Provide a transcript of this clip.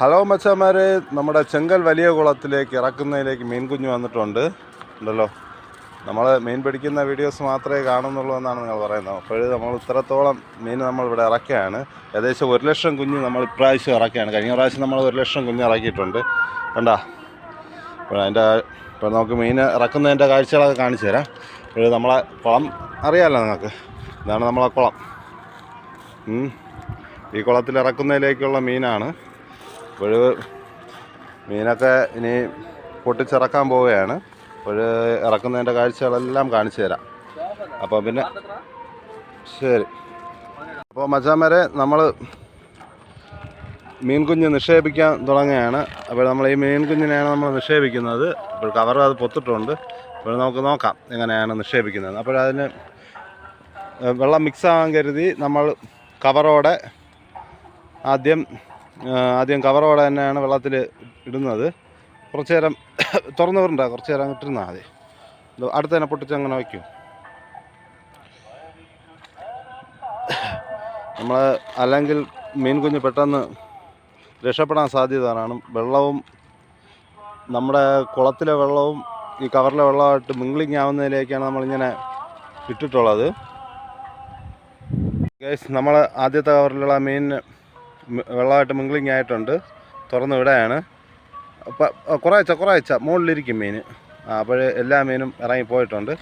Hello മച്ചാമാര് നമ്മുടെ ചെങ്കൽ വലിയ കുളത്തിലേക്ക് ഇറക്കുന്നതിലേക്ക് മീൻ കുഞ്ഞ് വന്നിട്ടുണ്ട്. ഉണ്ടല്ലോ. നമ്മൾ മീൻ പിടിക്കുന്ന വീഡിയോസ് മാത്രമേ കാണുന്നുള്ളൂ എന്നാണ് നിങ്ങൾ പറയുന്നത്. അപ്പോൾ നമ്മൾ ഇത്രത്തോളം മീൻ നമ്മൾ ഇവിടെ ഇറക്കുകയാണ്. ഏകദേശം ഒരു ലക്ഷം കുഞ്ഞ് നമ്മൾ ഇപ്രാവശ്യം ഇറക്കുകയാണ്. കഴിഞ്ഞ പ്രാവശ്യം നമ്മൾ ഒരു ലക്ഷം കുഞ്ഞ് ഇറക്കിയിട്ടുണ്ട്. കണ്ടാ? അപ്പോൾ അതിന്റെ ഇപ്പോൾ നമുക്ക് മീൻ ഇറക്കുന്നതിന്റെ കാഴ്ചകളൊക്കെ കാണിച്ചു തരാം. ഇപ്പോൾ നമ്മളെ കുളം അറിയാമല്ലോ നിങ്ങൾക്ക്? ഇതാണ് നമ്മളെ കുളം. ഈ കുളത്തിൽ ഇറക്കുന്നതിലേക്കുള്ള മീനാണ്. അപ്പോൾ മീനൊക്കെ ഇനി പൊട്ടിച്ചിറക്കാൻ പോവുകയാണ്. അപ്പോൾ ഇറക്കുന്നതിന്റെ കാഴ്ചകളെല്ലാം കാണിച്ചു തരാം. അപ്പോൾ പിന്നെ ശരി. അപ്പോൾ മച്ചാമാരെ നമ്മൾ മീൻ കുഞ്ഞ് നിക്ഷേപിക്കാൻ തുടങ്ങുകയാണ്. അപ്പോൾ നമ്മൾ ഈ മീൻ കുഞ്ഞിനെയാണ് നമ്മൾ നിക്ഷേപിക്കുന്നത്. അപ്പോൾ കവർ അത് പൊത്തിട്ടുണ്ട്. അപ്പോൾ നമുക്ക് നോക്കാം എങ്ങനെയാണ് നിക്ഷേപിക്കുന്നത്. അപ്പോൾ അതിന് വെള്ളം മിക്സ് ആകാൻ കരുതി നമ്മൾ കവറോടെ ആദ്യം ആദ്യം കവറോടെ തന്നെയാണ് വെള്ളത്തിൽ ഇടുന്നത്. കുറച്ച് നേരം തുറന്നു വിടണ്ട കുറച്ച് നേരം ഇട്ടിരുന്നാൽ മതി. അടുത്ത് തന്നെ പൊട്ടിച്ച് അങ്ങനെ വയ്ക്കും. നമ്മൾ അല്ലെങ്കിൽ മീൻ കുഞ്ഞ് പെട്ടെന്ന് രക്ഷപ്പെടാൻ സാധ്യത കാണും വെള്ളവും നമ്മുടെ കുളത്തിലെ വെള്ളവും ഈ കവറിലെ വെള്ളമായിട്ട് മിംഗ്ലിങ് ആവുന്നതിലേക്കാണ് നമ്മളിങ്ങനെ ഇട്ടിട്ടുള്ളത്. നമ്മൾ ആദ്യത്തെ കവറിലുള്ള മീൻ മി- വെള്ളമായിട്ട് മിംഗ്ലിങ് ആയിട്ടുണ്ട്. തുറന്ന് വിടുകയാണ് അപ്പം കുറേച്ച കുറേച്ച മുകളിലിരിക്കും മീൻ. അപ്പോൾ എല്ലാ മീനും ഇറങ്ങി പോയിട്ടുണ്ട്